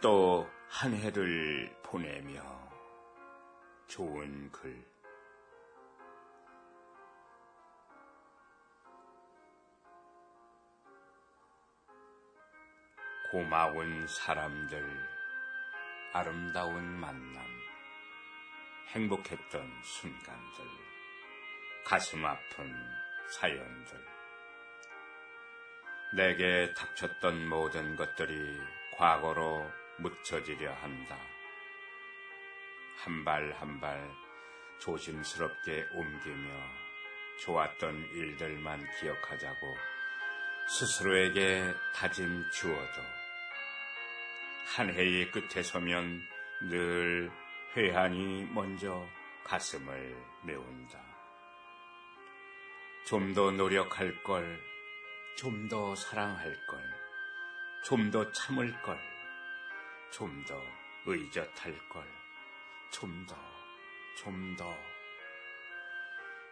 또 한 해를 보내며 좋은 글 고마운 사람들, 아름다운 만남, 행복했던 순간들, 가슴 아픈 사연들. 내게 닥쳤던 모든 것들이 과거로 묻혀지려 한다. 한 발 한 발 조심스럽게 옮기며 좋았던 일들만 기억하자고 스스로에게 다짐 주어도 한 해의 끝에 서면 늘 회한이 먼저 가슴을 메운다. 좀 더 노력할 걸, 좀 더 사랑할 걸, 좀 더 참을 걸, 좀 더 의젓할 걸, 좀 더, 좀 더.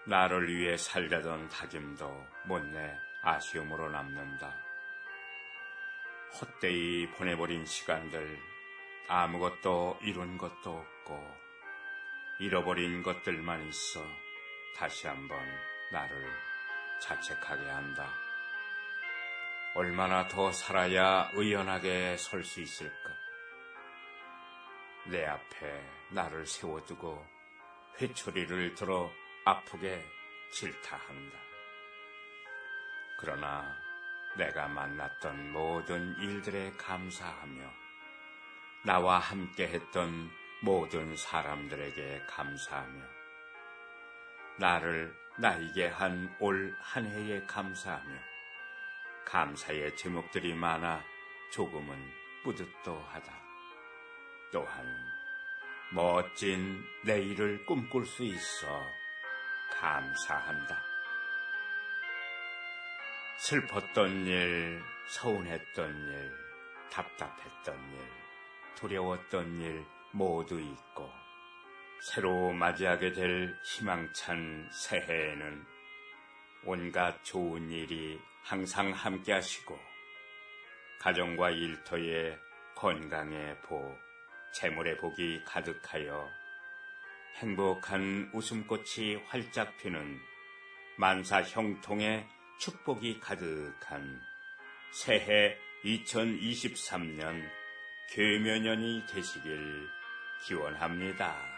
나를 위해 살려던 다짐도 못내 아쉬움으로 남는다. 헛되이 보내버린 시간들, 아무것도 이룬 것도 없고, 잃어버린 것들만 있어 다시 한번 나를 자책하게 한다. 얼마나 더 살아야 의연하게 설 수 있을까? 내 앞에 나를 세워두고 회초리를 들어 아프게 질타한다. 그러나 내가 만났던 모든 일들에 감사하며 나와 함께 했던 모든 사람들에게 감사하며 나를 나에게 한 올 한 해에 감사하며 감사의 제목들이 많아 조금은 뿌듯도 하다. 또한 멋진 내일을 꿈꿀 수 있어 감사한다. 슬펐던 일, 서운했던 일, 답답했던 일, 두려웠던 일 모두 있고 새로 맞이하게 될 희망찬 새해에는 온갖 좋은 일이 항상 함께 하시고 가정과 일터에 건강의 복, 재물의 복이 가득하여 행복한 웃음꽃이 활짝 피는 만사 형통의 축복이 가득한 새해 2023년 계묘년이 되시길 기원합니다.